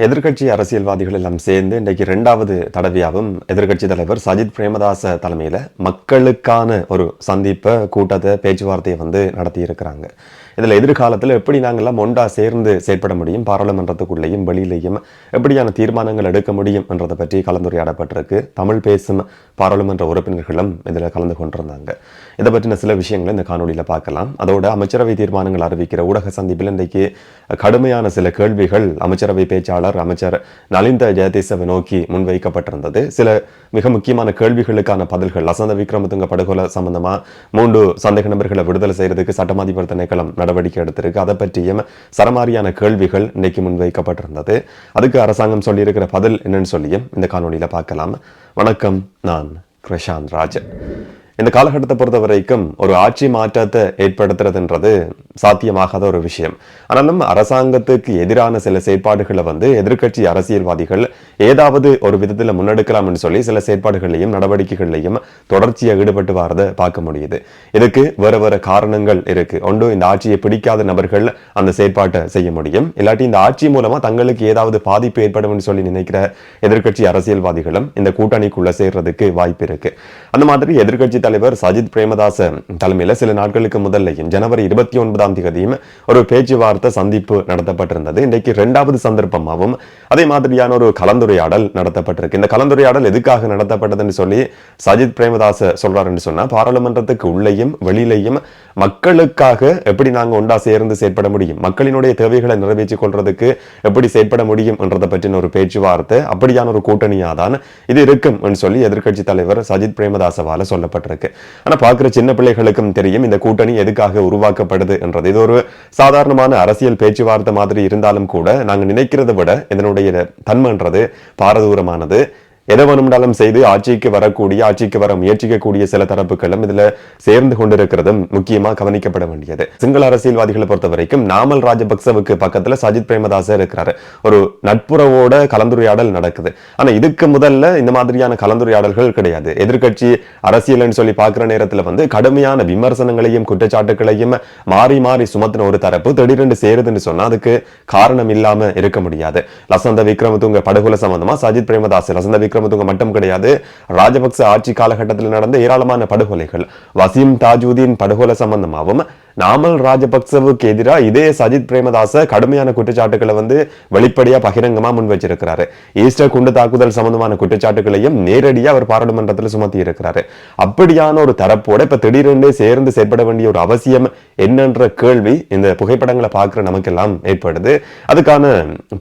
எதிர்கட்சி அரசியல்வாதிகள் எல்லாம் சேர்ந்து இன்றைக்கு இரண்டாவது தடவையாகவும் எதிர்க்கட்சி தலைவர் சஜித் பிரேமதாச தலைமையில் மக்களுக்கான ஒரு சந்திப்பை கூட்டத்தை பேச்சுவார்த்தையை வந்து நடத்தி இருக்கிறாங்க இதில் எதிர்காலத்தில் எப்படி நாங்கள்லாம் ஒன்றா சேர்ந்து செயற்பட முடியும் பாராளுமன்றத்துக்குள்ளேயும் வெளியிலேயும் எப்படியான தீர்மானங்கள் எடுக்க முடியும் என்றதை பற்றி கலந்துரையாடப்பட்டிருக்கு. தமிழ் பேசும் பாராளுமன்ற உறுப்பினர்களும் இதில் கலந்து கொண்டிருந்தாங்க. இதை பற்றின சில விஷயங்களை இந்த காணொலியில் பார்க்கலாம். அதோட அமைச்சரவை தீர்மானங்கள் அறிவிக்கிற ஊடக சந்திப்பில் இன்றைக்கு கடுமையான சில கேள்விகள் அமைச்சரவை பேச்சாளர் அமைச்சர் நலிந்த ஜெயதேசவை நோக்கி முன்வைக்கப்பட்டிருந்தது. சில மிக முக்கியமான கேள்விகளுக்கான பதில்கள் லசந்த விக்ரமதுங்க படுகொலை சம்பந்தமாக மூன்று சந்தேக நபர்களை விடுதலை செய்கிறதுக்கு சட்டமாதிபர் திணைக்களம் நட நடவடிக்கை எடுத்திருக்கு. அதை பற்றியும் சரமாரியான கேள்விகள் இன்னைக்கு முன்வைக்கப்பட்டிருந்தது. அதுக்கு அரசாங்கம் சொல்லியிருக்கிற பதில் என்னன்னு சொல்லியும் இந்த காணொலியில் பார்க்கலாம். வணக்கம் நான் கிருஷாந்த் ராஜன். இந்த காலகட்டத்தை பொறுத்த வரைக்கும் ஒரு ஆட்சி மாற்றத்தை ஏற்படுத்துறதுன்றது சாத்தியமாகாத ஒரு விஷயம். ஆனாலும் அரசாங்கத்துக்கு எதிரான சில செயற்பாடுகளை வந்து எதிர்கட்சி அரசியல்வாதிகள் ஏதாவது ஒரு விதத்தில் முன்னெடுக்கலாம்னு சொல்லி சில செயற்பாடுகளையும் நடவடிக்கைகளையும் தொடர்ச்சியாக ஈடுபட்டு வரதை பார்க்க முடியுது. இதுக்கு வேறு வேறு காரணங்கள் இருக்கு. ஒன்று இந்த ஆட்சியை பிடிக்காத நபர்கள் அந்த செயற்பாட்டை செய்ய முடியும். இல்லாட்டி இந்த ஆட்சி மூலமாக தங்களுக்கு ஏதாவது பாதிப்பு ஏற்படும் சொல்லி நினைக்கிற எதிர்கட்சி அரசியல்வாதிகளும் இந்த கூட்டணிக்குள்ள சேர்றதுக்கு வாய்ப்பு இருக்கு. அந்த மாதிரி எதிர்கட்சி தலைவர் சஜித் பிரேமதாச தலைமையில் சில நாட்களுக்கு முதல்லையும் ஜனவரி இருபத்தி ஒன்பதாம் தேதியும் ஒரு பேச்சுவார்த்தை சந்திப்பு நடத்தப்பட்டிருந்தது. இன்றைக்கு இரண்டாவது சந்தர்ப்பமாகவும் அதே மாதிரியான ஒரு கலந்துரையாடல் நடத்தப்பட்டிருக்கு. இந்த கலந்துரையாடல் எதுக்காக நடத்தப்பட்டதுன்னு சொல்லி சஜித் பிரேமதாச சொல்றாருன்னு சொன்னா பாராளுமன்றத்துக்கு உள்ளேயும் வெளியிலையும் மக்களுக்காக எப்படி நாங்கள் ஒன்றா சேர்ந்து செயற்பட முடியும்? மக்களினுடைய தேவைகளை நிறைவேற்றிக் கொள்றதுக்கு எப்படி செயற்பட முடியும் என்றதை பற்றின ஒரு பேச்சுவார்த்தை அப்படியான ஒரு கூட்டணியாக தான் இது இருக்கும் சொல்லி எதிர்க்கட்சி தலைவர் சஜித் பிரேமதாசவால சொல்லப்பட்டிருக்கு. ஆனால் பார்க்குற சின்ன பிள்ளைகளுக்கும் தெரியும் இந்த கூட்டணி எதுக்காக உருவாக்கப்படுது என்றது. இது ஒரு சாதாரணமான அரசியல் பேச்சுவார்த்தை மாதிரி இருந்தாலும் கூட நாங்கள் நினைக்கிறத விட இதனுடைய தன்மைன்றது பாரதூரமானது. எதை வேணும்னாலும் செய்து ஆட்சிக்கு வரக்கூடிய ஆட்சிக்கு வர முயற்சிக்கக்கூடிய சில தரப்புகளும் இதுல சேர்ந்து கொண்டிருக்கிறதும் முக்கியமா கவனிக்கப்பட வேண்டியது. சிங்கள அரசியல்வாதிகளை பொறுத்த வரைக்கும் நாமல் ராஜபக்சவுக்கு பக்கத்துல சஜித் பிரேமதாச இருக்கிறாரு. ஒரு நட்புறவோட கலந்துரையாடல் நடக்குது. ஆனா இதுக்கு முதல்ல இந்த மாதிரியான கலந்துரையாடல்கள் கிடையாது. எதிர்கட்சி அரசியல்னு சொல்லி பாக்குற நேரத்துல வந்து கடுமையான விமர்சனங்களையும் குற்றச்சாட்டுகளையும் மாறி மாறி சுமத்தின ஒரு தரப்பு திடீரென்று சேருதுன்னு சொன்னா அதுக்கு காரணம் இல்லாம இருக்க முடியாது. லசந்த விக்ரமதுங்க படுகொலை சம்பந்தமா சஜித் பிரேமதாஸ் லசந்த விக்ரமதுங்க மட்டும் கிடையாது ராஜபக்ச ஆட்சி காலகட்டத்தில் நடந்த ஏராளமான படுகொலைகள் வசீம் தாஜூதீன் படுகொலை சம்பந்தமாகவும் நாமல் ராஜபக்சவுக்கு எதிராக இதே சஜித் பிரேமதாச கடுமையான குற்றச்சாட்டுகளை வந்து வெளிப்படையாக பகிரங்கமா முன் வச்சிருக்கிறாரு. ஈஸ்டர் குண்டு தாக்குதல் சம்பந்தமான குற்றச்சாட்டுகளையும் நேரடியாக அவர் பாராளுமன்றத்தில் சுமத்தி இருக்கிறாரு. அப்படியான ஒரு தரப்போட இப்போ திடீரென்று சேர்ந்து செயற்பட வேண்டிய ஒரு அவசியம் என்னன்ற கேள்வி இந்த புகைப்படங்களை பார்க்குற நமக்கெல்லாம் ஏற்படுது. அதுக்கான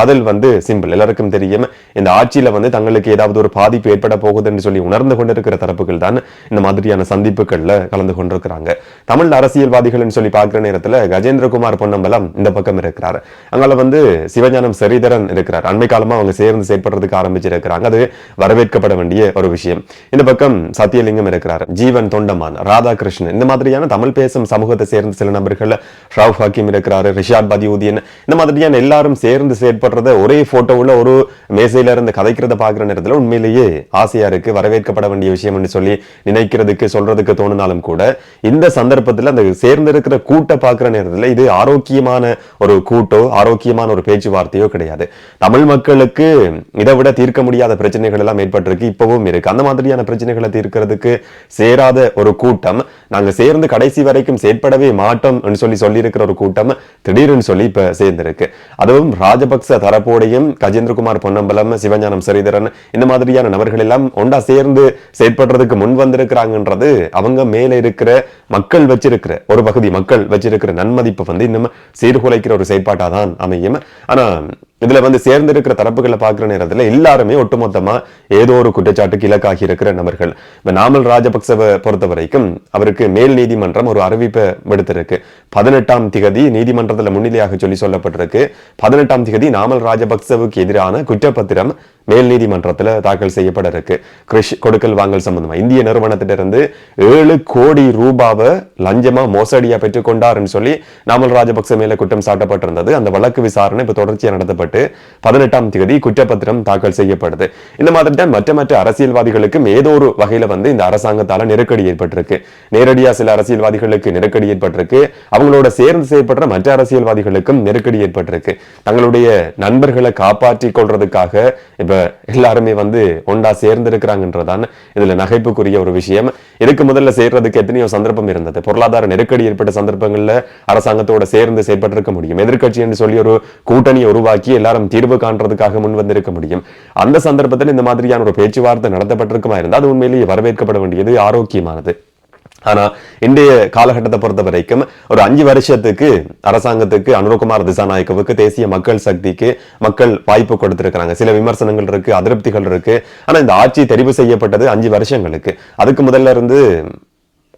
பதில் வந்து சிம்பிள். எல்லாருக்கும் தெரியும் இந்த ஆட்சியில வந்து தங்களுக்கு ஏதாவது ஒரு பாதிப்பு ஏற்பட போகுதுன்னு சொல்லி உணர்ந்து கொண்டிருக்கிற தரப்புகள் தான் இந்த மாதிரியான சந்திப்புகள்ல கலந்து கொண்டிருக்கிறாங்க. தமிழ் அரசியல்வாதிகள் சொல்லி சொல்லி பார்க்குற நேரத்தில் கஜேந்திரகுமார் பொன்னம்பலம் இந்த பக்கம் இருக்கிறார். அங்கால வந்து சிவஞானம் சரிதரன் இருக்கிறார். அண்மை காலமாக அவங்க சேர்ந்து செயற்படுறதுக்கு ஆரம்பிச்சிருக்கிறாங்க. அது வரவேற்கப்பட வேண்டிய ஒரு விஷயம். இந்த பக்கம் சத்தியலிங்கம் இருக்கிறார். ஜீவன் தொண்டமான் ராதாகிருஷ்ணன் இந்த மாதிரியான தமிழ் பேசும் சமூகத்தை சேர்ந்த சில நபர்கள் ஷாவ் ஹாக்கிம் இருக்கிறாரு ரிஷாத் பதியூதியன் இந்த மாதிரியான எல்லாரும் சேர்ந்து செயற்படுறத ஒரே போட்டோவுல ஒரு மேசையில இருந்து கதைக்கிறத பார்க்குற நேரத்தில் உண்மையிலேயே ஆசையா இருக்கு. வரவேற்கப்பட வேண்டிய விஷயம்னு சொல்லி நினைக்கிறதுக்கு சொல்றதுக்கு தோணுனாலும் கூட இந்த சந்தர்ப்பத்தில் அந்த சேர்ந்து இருக்கிற கூட்டை பார்க்குற நேரத்தில் இது ஆரோக்கியமான ஒரு கூட்டோ ஆரோக்கியமான ஒரு பேச்சுவார்த்தையோ கிடையாது. தமிழ் மக்களுக்கு இதை விட தீர்க்க முடியாத பிரச்சனைகள் எல்லாம் ஏற்பட்டிருக்கு இப்பவும் இருக்கு. அந்த மாதிரியான பிரச்சனைகளை தீர்க்கிறதுக்கு சேராத ஒரு கூட்டம் நாங்கள் சேர்ந்து கடைசி வரைக்கும் செயற்படவே மாட்டோம் சொல்லி சொல்லி ஒரு கூட்டம் திடீர்னு சொல்லி இப்ப சேர்ந்திருக்கு. அதுவும் ராஜபக்ச தரப்போடையும் கஜேந்திரகுமார் பொன்னம்பலம் சிவஞானம் சரிதரன் இந்த மாதிரியான நபர்கள் எல்லாம் ஒண்டா சேர்ந்து செயற்படுறதுக்கு முன் வந்திருக்கிறாங்கன்றது அவங்க மேல இருக்கிற மக்கள் வச்சிருக்கிற ஒரு பகுதி மக்கள் வச்சிருக்கிற நன்மதிப்பு வந்து இன்னும் சீர்குலைக்கிற ஒரு செயற்பாட்டாக தான் அமையும். ஆனா இதுல வந்து சேர்ந்து இருக்கிற தரப்புகளை பார்க்குற நேரத்துல எல்லாருமே ஒட்டுமொத்தமா ஏதோ ஒரு குற்றச்சாட்டுக்கு இலக்காகி இருக்கிற நபர்கள். இப்போ நாமல் ராஜபக்சவை பொறுத்த வரைக்கும் அவருக்கு மேல் நீதிமன்றம் ஒரு அறிவிப்பை விடுத்திருக்கு. பதினெட்டாம் திகதி நீதிமன்றத்துல முன்னிலையாக சொல்லி சொல்லப்பட்டிருக்கு. பதினெட்டாம் திகதி நாமல் ராஜபக்சவுக்கு எதிரான குற்றப்பத்திரம் மேல் நீதிமன்றத்தில் தாக்கல் செய்யப்பட இருக்கு கிருஷ் கொடுக்கல் வாங்கல் சம்பந்தமா இந்திய நிறுவனத்திலிருந்து ஏழு கோடி ரூபாவை லஞ்சமா மோசடியா பெற்றுக்கொண்டாருன்னு சொல்லி நாமல் ராஜபக்ச மேல குற்றம் சாட்டப்பட்டிருந்தது. அந்த வழக்கு விசாரணை இப்ப தொடர்ச்சியா நடத்தப்பட்டு செய்யப்பட்டு பதினெட்டாம் தேதி குற்றப்பத்திரம் தாக்கல் செய்யப்படுது. இந்த மாதிரி தான் மற்ற மற்ற அரசியல்வாதிகளுக்கும் ஏதோ ஒரு வகையில வந்து இந்த அரசாங்கத்தால நெருக்கடி ஏற்பட்டிருக்கு. நேரடியா சில அரசியல்வாதிகளுக்கு நெருக்கடி ஏற்பட்டிருக்கு. அவங்களோட சேர்ந்து செய்யப்படுற மற்ற அரசியல்வாதிகளுக்கும் நெருக்கடி ஏற்பட்டிருக்கு. தங்களுடைய நண்பர்களை காப்பாற்றி கொள்றதுக்காக இப்ப எல்லாருமே வந்து ஒண்டா சேர்ந்து இருக்கிறாங்கன்றதான் இதுல நகைப்புக்குரிய ஒரு விஷயம். இதுக்கு முதல்ல சேர்றதுக்கு எத்தனையோ சந்தர்ப்பம் இருந்தது. பொருளாதார நெருக்கடி ஏற்பட்ட சந்தர்ப்பங்கள்ல அரசாங்கத்தோட சேர்ந்து செயற்பட்டிருக்க முடியும். எதிர்கட்சி என்று சொல்லி ஒரு கூட்டணியை உருவாக்கி எல்லாரும் தீர்வு காண்றதுக்காக முன் வந்திருக்க முடியும். அந்த சந்தர்ப்பத்தில் இந்த மாதிரியான ஒரு பேச்சுவார்த்தை நடத்தப்பட்டிருக்குமா இருந்தால் அது உண்மையிலேயே வரவேற்கப்பட வேண்டியது ஆரோக்கியமானது. ஆனா இன்றைய காலகட்டத்தை பொறுத்த வரைக்கும் ஒரு அஞ்சு வருஷத்துக்கு அரசாங்கத்துக்கு அனுரகுமார் திசாநாயக்கவுக்கு தேசிய மக்கள் சக்திக்கு மக்கள் வாய்ப்பு கொடுத்திருக்கிறாங்க. சில விமர்சனங்கள் இருக்கு அதிருப்திகள் இருக்கு. ஆனா இந்த ஆட்சி தெரிவு செய்யப்பட்டது அஞ்சு வருஷங்களுக்கு. அதுக்கு முதல்ல இருந்து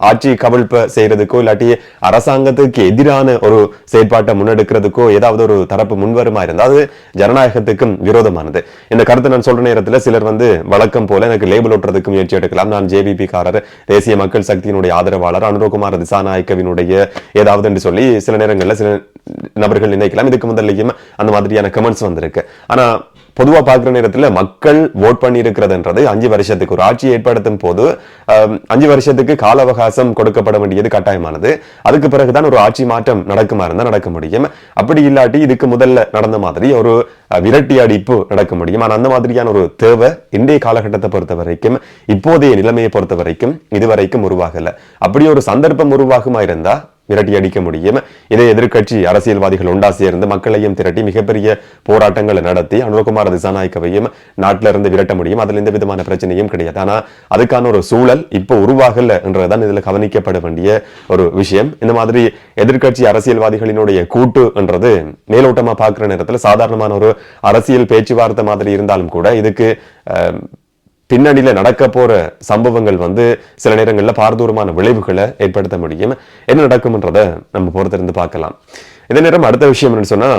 ஆட்சி கவிழ்ப்ப செய்யறதுக்கோ இல்லாட்டி அரசாங்கத்துக்கு எதிரான ஒரு செயற்பாட்டை முன்னெடுக்கிறதுக்கோ ஏதாவது ஒரு தரப்பு முன்வருமா இருந்தால் அது ஜனநாயகத்துக்கும் விரோதமானது. இந்த கருத்தை நான் சொல்ற நேரத்தில் சிலர் வந்து வழக்கம் போல எனக்கு லேபிள் ஒட்டுறதுக்கு முயற்சி எடுக்கலாம். நான் ஜேபிபி காரர் தேசிய மக்கள் சக்தியினுடைய ஆதரவாளர் அனுரகுமார் திசாநாயக்கவினுடைய ஏதாவது என்று சொல்லி சில நேரங்களில் சில நபர்கள் நினைக்கலாம். இதுக்கு முதல்லையும் அந்த மாதிரியான கமெண்ட்ஸ் வந்திருக்கு. ஆனா பொதுவா பார்க்குற நேரத்துல மக்கள் ஓட் பண்ணியிருக்கிறதுன்றது அஞ்சு வருஷத்துக்கு ஒரு ஆட்சி ஏற்படுத்தும் போது அஞ்சு வருஷத்துக்கு கால அவகாசம் கொடுக்கப்பட வேண்டியது கட்டாயமானது. அதுக்கு பிறகுதான் ஒரு ஆட்சி மாற்றம் நடக்குமா இருந்தா நடக்க முடியும். அப்படி இல்லாட்டி இதுக்கு முதல்ல நடந்த மாதிரி ஒரு விரட்டி அடிப்பு நடக்க முடியும். ஆனா அந்த மாதிரியான ஒரு தேவை இன்றைய காலகட்டத்தை பொறுத்த வரைக்கும் இப்போதைய நிலைமையை பொறுத்த வரைக்கும் இதுவரைக்கும் உருவாகல. அப்படி ஒரு சந்தர்ப்பம் உருவாகுமா இருந்தா விரட்டி அடிக்க முடியும். இதை எதிர்க்கட்சி அரசியல்வாதிகள் ஒன்றா சேர்ந்து மக்களையும் திரட்டி மிகப்பெரிய போராட்டங்களை நடத்தி அனுரகுமார் திசாநாயக்கவையும் நாட்டில இருந்து விரட்ட முடியும். அதுல எந்த விதமான பிரச்சனையும் கிடையாது. ஆனா அதுக்கான ஒரு சூழல் இப்போ உருவாகல என்றதுதான் இதுல கவனிக்கப்பட வேண்டிய ஒரு விஷயம். இந்த மாதிரி எதிர்க்கட்சி அரசியல்வாதிகளினுடைய கூட்டு என்றது மேலோட்டமா பாக்குற நேரத்துல சாதாரணமான ஒரு அரசியல் பேச்சுவார்த்தை மாதிரி இருந்தாலும் கூட இதுக்கு அஹ், பின்னணியில் நடக்க போற சம்பவங்கள் வந்து சில நேரங்களில் பாரதூரமான விளைவுகளை ஏற்படுத்த முடியும். என்ன நடக்கும்ன்றதை நம்ம பொறுத்திருந்து பார்க்கலாம். இதே நேரம் அடுத்த விஷயம் என்னன்னு சொன்னா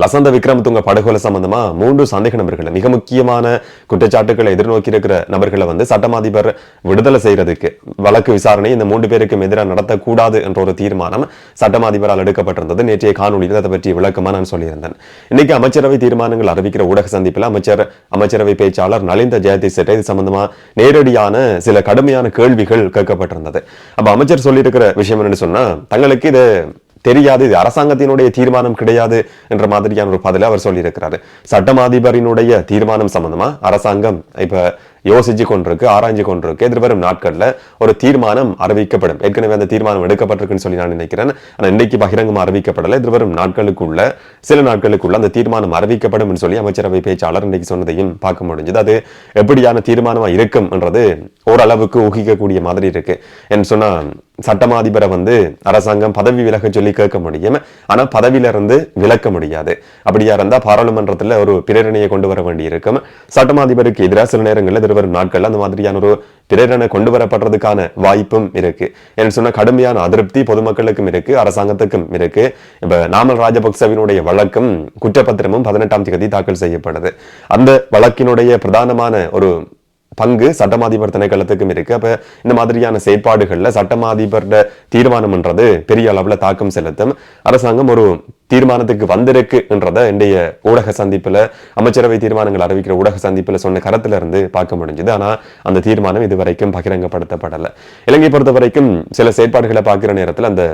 லசந்த விக்ரமதுங்க படுகொலை சம்பந்தமா மூன்று சந்தேக நபர்களை மிக முக்கியமான குற்றச்சாட்டுகளை எதிர்நோக்கி இருக்கிற நபர்களை வந்து சட்டமாதிபர் விடுதலை செய்யறதுக்கு வழக்கு விசாரணை இந்த மூன்று பேருக்கும் எதிராக நடத்தக்கூடாது என்ற ஒரு தீர்மானம் சட்டமாதிபரால் எடுக்கப்பட்டிருந்தது. நேற்றைய காணொலியில் அதை பற்றி விளக்கமா நான் சொல்லியிருந்தேன். இன்னைக்கு அமைச்சரவை தீர்மானங்கள் அறிவிக்கிற ஊடக சந்திப்பில் அமைச்சர் அமைச்சரவை பேச்சாளர் நலிந்த ஜெயதிஸ் இது சம்பந்தமா நேரடியான சில கடுமையான கேள்விகள் கேட்கப்பட்டிருந்தது. அப்ப அமைச்சர் சொல்லியிருக்கிற விஷயம் என்னன்னு சொன்னா தங்களுக்கு இது தெரியாது இது அரசாங்கத்தினுடைய தீர்மானம் கிடையாது என்ற மாதிரியான ஒரு பதிலை அவர் சொல்லியிருக்கிறாரு. சட்டமாதிபரினுடைய தீர்மானம் சம்பந்தமா? அரசாங்கம் இப்போ யோசிச்சு கொண்டிருக்கு ஆராய்ஞ்சு கொண்டிருக்கு. எதிர்வரும் நாட்களில் ஒரு தீர்மானம் அறிவிக்கப்படும். ஏற்கனவே அந்த தீர்மானம் எடுக்கப்பட்டிருக்குன்னு சொல்லி நான் நினைக்கிறேன். ஆனால் இன்றைக்கு பகிரங்கமா அறிவிக்கப்படலை. எதிர்வரும் நாட்களுக்குள்ள சில நாட்களுக்குள்ள அந்த தீர்மானம் அறிவிக்கப்படும் சொல்லி அமைச்சரவை பேச்சாளர் இன்றைக்கு சொன்னதையும் பார்க்க முடிஞ்சது. அது எப்படியான தீர்மானமாக இருக்கும் என்றது ஓரளவுக்கு ஊகிக்கக்கூடிய மாதிரி இருக்கு. என்று சொன்னா சட்டமா அதிபரை வந்து அரசாங்கம் பதவி விலக சொல்லி கேட்க முடியும். ஆனா பதவியில இருந்து விலக்க முடியாது. அப்படியா இருந்தால் பாராளுமன்றத்தில் ஒரு பிரேரணையை கொண்டு வர வேண்டியிருக்கும். சட்டமாதிபருக்கு சட்டமா அதிபருக்கு எதிராக சில நேரங்களில் எதிர்வரும் நாட்கள்ல அந்த மாதிரியான ஒரு திரையிடனை கொண்டு வரப்படுறதுக்கான வாய்ப்பும் இருக்கு. என்று சொன்ன கடுமையான அதிருப்தி பொதுமக்களுக்கும் இருக்கு அரசாங்கத்துக்கும் இருக்கு. இப்ப நாமல் ராஜபக்சவினுடைய வழக்கும் குற்றப்பத்திரமும் பதினெட்டாம் தேதி தாக்கல் செய்யப்படுது அந்த வழக்கினுடைய பிரதானமான ஒரு பங்கு சட்டமாதிபர் திணைக்களத்துக்கும் இருக்கு. அப்ப இந்த மாதிரியான செயற்பாடுகள்ல சட்டமாதிபரோட தீர்மானம்ன்றது பெரிய அளவுல தாக்கம் செலுத்தும். அரசாங்கம் ஒரு தீர்மானத்துக்கு வந்திருக்கு என்றத இன்றைய ஊடக சந்திப்பில் அமைச்சரவை தீர்மானங்கள் அறிவிக்கிற ஊடக சந்திப்பில் சொன்ன கரத்துல இருந்து பார்க்க முடிஞ்சுது. ஆனால் அந்த தீர்மானம் இதுவரைக்கும் பகிரங்கப்படுத்தப்படலை. இலங்கை பொறுத்த வரைக்கும் சில செயற்பாடுகளை பார்க்குற நேரத்தில் அந்த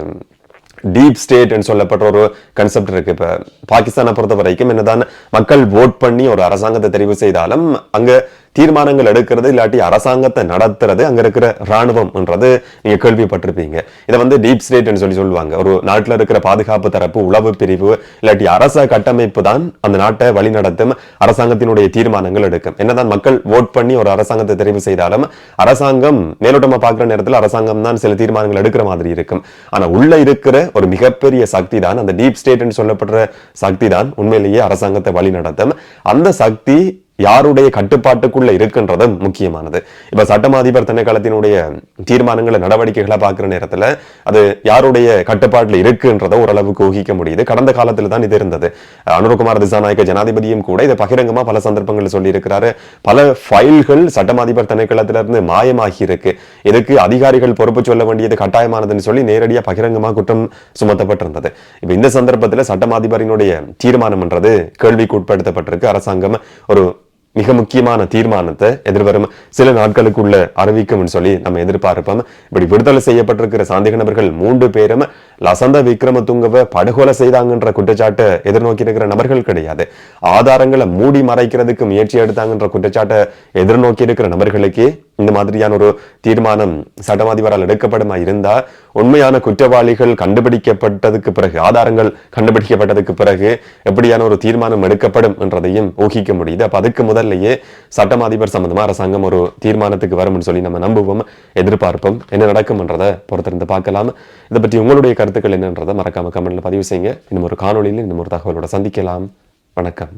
டீப் ஸ்டேட் சொல்லப்பட்ட ஒரு கன்செப்ட் இருக்கு. இப்போ பாகிஸ்தானை பொறுத்த வரைக்கும் என்னதான் மக்கள் ஓட் பண்ணி ஒரு அரசாங்கத்தை தெரிவு செய்தாலும் அங்கே தீர்மானங்கள் எடுக்கிறது இல்லாட்டி அரசாங்கத்தை நடத்துறது அங்க இருக்கிற ராணுவம்ன்றது நீங்க கேள்விப்பட்டிருப்பீங்க. இதை வந்து டீப் ஸ்டேட்னு சொல்லி சொல்லுவாங்க. ஒரு நாட்டில் இருக்கிற பாதுகாப்பு தரப்பு உளவு பிரிவு இல்லாட்டி அரச கட்டமைப்பு தான் அந்த நாட்டை வழிநடத்தும் அரசாங்கத்தினுடைய தீர்மானங்கள் எடுக்கும். என்னதான் மக்கள் ஓட் பண்ணி ஒரு அரசாங்கத்தை தெரிவு செய்தாலும் அரசாங்கம் மேலோட்டமா பார்க்குற நேரத்தில் அரசாங்கம் தான் சில தீர்மானங்கள் எடுக்கிற மாதிரி இருக்கும். ஆனா உள்ள இருக்கிற ஒரு மிகப்பெரிய சக்தி தான் அந்த டீப் ஸ்டேட்னு சொல்லப்படுற சக்தி தான் உண்மையிலேயே அரசாங்கத்தை வழி நடத்தும் அந்த சக்தி யாருடைய கட்டுப்பாட்டுக்குள்ள இருக்குன்றது முக்கியமானது. இப்ப சட்டமா அதிபர் திணைக்களத்தினுடைய தீர்மானங்களை நடவடிக்கைகளை பார்க்குற நேரத்துல அது யாருடைய கட்டுப்பாட்டுல இருக்குன்றதை ஓரளவுக்கு ஊகிக்க முடியுது. கடந்த காலத்துல தான் இது இருந்தது. அனுரகுமார் திசாநாயக்க ஜனாதிபதியும் கூட இதை பகிரங்கமா பல சந்தர்ப்பங்களில் சொல்லி இருக்கிறாரு பல ஃபைல்கள் சட்டமாதிபர் திணைக்களத்திலிருந்து மாயமாகி இருக்கு. இதுக்கு அதிகாரிகள் பொறுப்பு சொல்ல வேண்டியது கட்டாயமானதுன்னு சொல்லி நேரடியா பகிரங்கமா குற்றம் சுமத்தப்பட்டிருந்தது. இப்ப இந்த சந்தர்ப்பத்துல சட்டமாதிபரினுடைய தீர்மானம்ன்றது கேள்விக்கு உட்படுத்தப்பட்டிருக்கு. அரசாங்கம் ஒரு மிக முக்கியமான தீர்மானத்தை எதிர்வரும் சில நாட்களுக்குள்ள அறிவிக்கும்னு சொல்லி நம்ம எதிர்பார்ப்போம். இப்படி விடுதலை செய்யப்பட்டிருக்கிற சந்தேக நபர்கள் மூன்று பேரும் லசந்த விக்ரமதுங்கவை படுகொலை செய்தாங்கன்ற குற்றச்சாட்டை எதிர்நோக்கி இருக்கிற நபர்கள் கிடையாது. ஆதாரங்களை மூடி மறைக்கிறதுக்கு முயற்சி எடுத்தாங்கன்ற குற்றச்சாட்டை எதிர்நோக்கி இருக்கிற நபர்களுக்கு இந்த மாதிரியான ஒரு தீர்மானம் சட்டமாதிபரால் எடுக்கப்படுமா இருந்தா உண்மையான குற்றவாளிகள் கண்டுபிடிக்கப்பட்டதுக்கு பிறகு ஆதாரங்கள் கண்டுபிடிக்கப்பட்டதுக்கு பிறகு எப்படியான ஒரு தீர்மானம் எடுக்கப்படும் என்றதையும் ஊகிக்க முடியுது. அப்ப அதுக்கு முதல்லயே சட்டம் அதிபர் சம்பந்தமா அரசாங்கம் ஒரு தீர்மானத்துக்கு வரும்னு சொல்லி நம்ம நம்புவோம் எதிர்பார்ப்போம் என்ன நடக்கும்ன்றதை பொறுத்திருந்து பார்க்கலாம். இதை பற்றி உங்களுடைய கருத்து கருத்துக்கள் என்னன்றதை மறக்காம கமெண்ட்ல பதிவு செய்யுங்க. இன்னும் ஒரு காணொலியில் இன்னும் ஒரு தகவலோட சந்திக்கலாம். வணக்கம்.